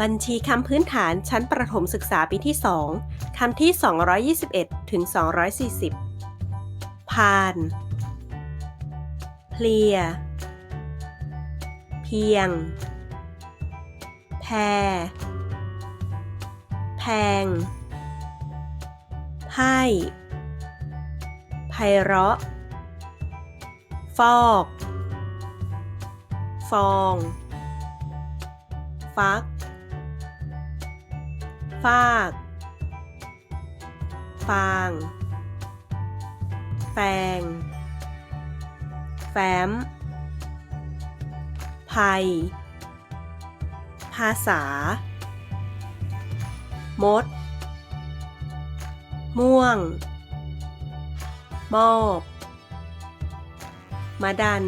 บัญชีคำพื้นฐานชั้นประถมศึกษาปีที่ 2 คำที่ 221 ถึง 240ผ่าน เพลีย เพียง แพร แพง ไพ่ไพเราะ ฟอก ฟอง ฟัก ฟาก ฟาง แฟง แฟ้ม ภัย ภาษา มด ม่วง มอบ มาดัน